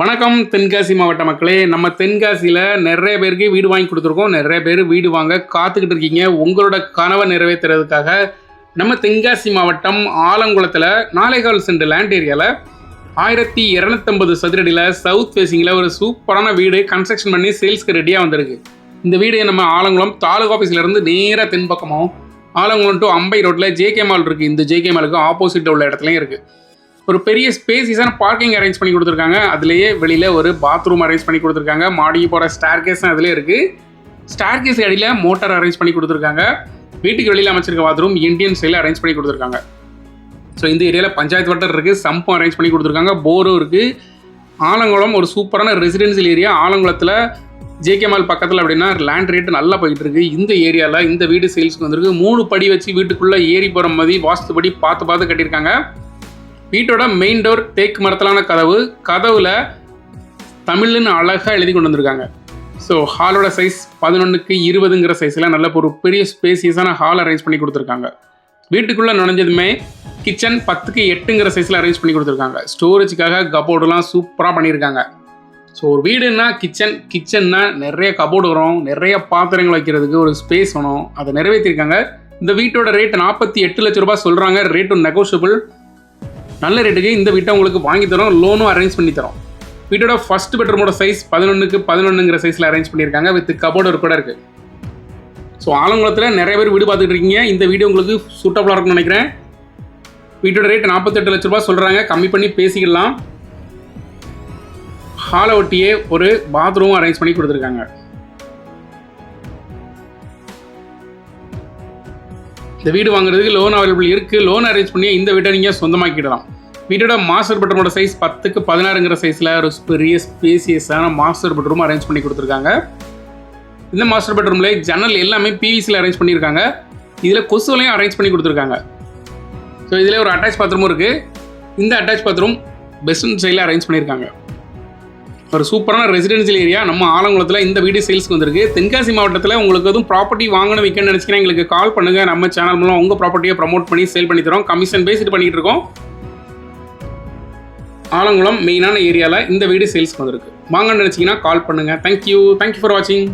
வணக்கம். தென்காசி மாவட்ட மக்களே நம்ம தென்காசியில் நிறைய பேருக்கு வீடு வாங்கி கொடுத்துருக்கோம். நிறைய பேர் வீடு வாங்க காத்துக்கிட்டு இருக்கீங்க. உங்களோட கனவை நிறைவேற்றுறதுக்காக நம்ம தென்காசி மாவட்டம் ஆலங்குளத்தில் நாளைகால் சென்று லேண்ட் ஏரியாவில் ஆயிரத்தி இரநூத்தம்பது சதுரடியில் சவுத் ஃபேஸிங்கில் ஒரு சூப்பரான வீடு கன்ஸ்ட்ரக்ஷன் பண்ணி சேல்ஸ்க்கு ரெடியாக வந்திருக்கு. இந்த வீடு நம்ம ஆலங்குளம் தாலுகா ஆஃபீஸ்லேருந்து நேராக தென்பக்கமும் ஆலங்குளம் டு அம்பை ரோட்டில் ஜேகே மால் இருக்குது இந்த ஜேகே மாலுக்கு ஆப்போசிட்டில் உள்ள இடத்துலையும் இருக்குது ஒரு பெரிய ஸ்பேசிஸான பார்க்கிங் அரேஞ்ச் பண்ணி கொடுத்துருக்காங்க. அதுலேயே வெளியில் ஒரு பாத்ரூம் அரேஞ்ச் பண்ணி கொடுத்துருக்காங்க. மாடிக்கு போகிற ஸ்டார் கேஸ் அதுலேயே இருக்குது ஸ்டார் கேஸ் அடியில் மோட்டார் அரேஞ்ச் பண்ணி கொடுத்துருக்காங்க. வீட்டுக்கு வெளியில் அமைச்சிருக்க பாத்ரூம் இந்தியன் ஸ்டைலில் அரேஞ்ச் பண்ணி கொடுத்துருக்காங்க. ஸோ இந்த ஏரியாவில் பஞ்சாயத்து வாட்டர் இருக்குது சம்பம் அரேஞ்ச் பண்ணி கொடுத்துருக்காங்க. போரும் இருக்குது ஆலங்குளம் ஒரு சூப்பரான ரெசிடென்சியல் ஏரியா ஆலங்குளத்தில் ஜேகே மால் பக்கத்தில் அப்படின்னா லேண்ட் ரேட்டு நல்லா போயிட்டு இருக்கு. இந்த ஏரியாவில் இந்த வீடு சேல்ஸ்க்கு வந்திருக்கு. மூணு படி வச்சு வீட்டுக்குள்ளே ஏறி போகிற மாதிரி வாஸ்துபடி பார்த்து பார்த்து கட்டியிருக்காங்க. வீட்டோட மெயின் டோர் தேக்கு மரத்தலான கதவு கதவுல தமிழ்னு அழகாக எழுதி கொண்டு வந்திருக்காங்க. ஸோ ஹாலோட சைஸ் பதினொன்றுக்கு இருபதுங்கிற சைஸில் நல்ல ஒரு பெரிய ஸ்பேசியஸான ஹால் அரேஞ்ச் பண்ணி கொடுத்துருக்காங்க. வீட்டுக்குள்ளே நுழைஞ்சதுமே கிச்சன் பத்துக்கு எட்டுங்கிற சைஸில் அரேஞ்ச் பண்ணி கொடுத்துருக்காங்க. ஸ்டோரேஜுக்காக கபோர்டுலாம் சூப்பராக பண்ணியிருக்காங்க. ஸோ ஒரு வீடுன்னா கிச்சன் கிச்சன்னா நிறைய கபோர்டு வரும். நிறைய பாத்திரங்கள் வைக்கிறதுக்கு ஒரு ஸ்பேஸ் வேணும். அதை நிறைவேற்றிருக்காங்க இந்த வீட்டோட ரேட் நாற்பத்தி எட்டு லட்ச ரூபாய் சொல்கிறாங்க ரேட்டும் நெகோஷியபிள் நல்ல ரேட்டுக்கு இந்த வீட்டை உங்களுக்கு வாங்கி தரோம் லோனும் அரேஞ்ச் பண்ணி தரோம். வீட்டோட ஃபர்ஸ்ட் பெட்ரூமோட சைஸ் பதினொன்றுக்கு பதினொன்றுங்கிற சைஸில் அரேஞ்ச் பண்ணியிருக்காங்க வித் கபோர்டு கூட இருக்குது ஸோ ஆலங்குளத்தில் நிறைய பேர் வீடு பார்த்துட்டு இருக்கீங்க. இந்த வீடியோ உங்களுக்கு சூட்டபுளாக இருக்கும்னு நினைக்கிறேன். வீட்டோட ரேட் நாற்பத்தெட்டு லட்ச ரூபா சொல்கிறாங்க கம்மி பண்ணி பேசிக்கலாம். ஹாலை ஒட்டியே ஒரு பாத்ரூம் அரேஞ்ச் பண்ணி கொடுத்துருக்காங்க. இந்த வீடு வாங்குறதுக்கு லோன் அவைலபிள் இருக்குது லோன் அரேஞ்ச் பண்ணி இந்த வீட்டை நீங்கள் சொந்தமாக்கிடலாம். வீட்டோட மாஸ்டர் பெட்ரூமோட சைஸ் பத்துக்கு பதினாறுங்கிற சைஸில் ஒரு பெரிய ஸ்பேசியஸான மாஸ்டர் பெட்ரூம் அரேஞ்ச் பண்ணி கொடுத்துருக்காங்க. இந்த மாஸ்டர் பெட்ரூமில் ஜன்னல் எல்லாமே பிவிசியில் அரேஞ்ச் பண்ணியிருக்காங்க. இதில் கொசுவலையும் அரேஞ்ச் பண்ணி கொடுத்துருக்காங்க. ஸோ இதில் ஒரு அட்டாச் பாத்ரூமும் இருக்குது இந்த அட்டாச் பாத்ரூம் பெஸ்ட் சைடில் அரேஞ்ச் பண்ணியிருக்காங்க. ஒரு சூப்பரான ரெசிடென்சியல் ஏரியா நம்ம ஆலங்குளத்தில் இந்த வீடு சேல்ஸ்க்கு வந்திருக்கு. தென்காசி மாவட்டத்தில் உங்களுக்கு எதுவும் ப்ராப்பர்ட்டி வாங்கணும் விற்கணும்னு நினச்சிங்கன்னா எங்களுக்கு கால் பண்ணுங்கள் நம்ம சேனல் மூலம் உங்கள் ப்ராப்பர்ட்டியை ப்ரமோட் பண்ணி சேல் பண்ணி தரோம் கமிஷன் பேசிட்டு பண்ணிட்டு இருக்கோம். ஆலங்குளம் மெயினான ஏரியாவில் இந்த வீடு சேல்ஸ்க்கு வந்திருக்கு. வாங்கன்னு நினச்சிங்கன்னா கால் பண்ணுங்கள் தேங்க்யூ தேங்க்யூ ஃபார் வாட்சிங்